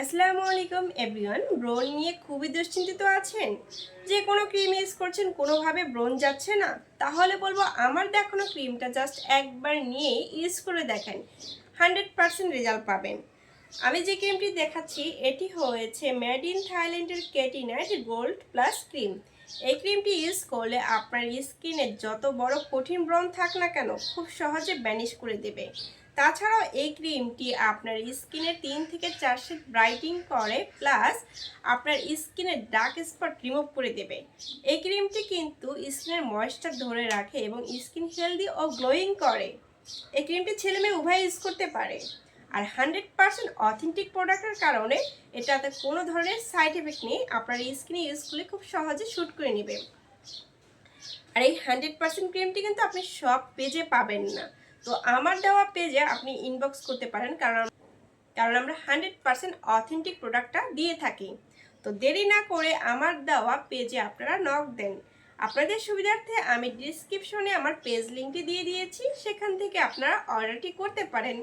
আসসালামু আলাইকুম, এভরিওয়ান। ব্রণ নিয়ে খুবই দুশ্চিন্তিত আছেন। যে কোনো ক্রিম ইউজ করছেন, কোনোভাবে ব্রণ যাচ্ছে না। তাহলে বলব, আমার দেখানো ক্রিমটা জাস্ট একবার নিয়ে ইউজ করে দেখেন। হান্ড্রেড পারসেন্ট রেজাল্ট পাবেন। আমি যে ক্রিমটি দেখাচ্ছি, এটি হয়েছে মেড ইন থাইল্যান্ডের কেটিনাইট গোল্ড প্লাস ক্রিম। এই ক্রিমটি ইউজ করলে আপনার স্কিনে যত বড় কঠিন ব্রণ থাক না কেন, খুব সহজে ব্যানিশ করে দেবে। তাছাড়াও এই ক্রিমটি আপনার স্কিনে তিন থেকে চার শেড ব্রাইটিং করে, প্লাস আপনার স্কিনের ডার্ক স্পট রিমুভ করে দেবে। এই ক্রিমটি কিন্তু স্কিনের ময়েশ্চার ধরে রাখে এবং স্কিন হেলদি ও গ্লোয়িং করে। এই ক্রিমটি ছেলে মেয়ে উভয় ইউজ করতে পারে। আর হান্ড্রেড পার্সেন্ট অথেন্টিক প্রোডাক্টের কারণে এটাতে কোনো ধরনের সাইড এফেক্ট নেই, আপনার স্কিনে ইউজ করলে খুব সহজে শ্যুট করে নেবে আর এই হান্ড্রেড পার্সেন্ট ক্রিমটি কিন্তু আপনি সব পেজে পাবেন না। তো আমার দেওয়া পেজে আপনি ইনবক্স করতে পারেন, কারণ কারণ আমরা হান্ড্রেড পার্সেন্ট অথেন্টিক প্রোডাক্টটা দিয়ে থাকি। তো দেরি না করে আমার দেওয়া পেজে আপনারা নক দেন। আপনাদের সুবিধার্থে আমি ডিসক্রিপশনে আমার পেজ লিঙ্কটি দিয়ে দিয়েছি, সেখান থেকে আপনারা অর্ডারটি করতে পারেন।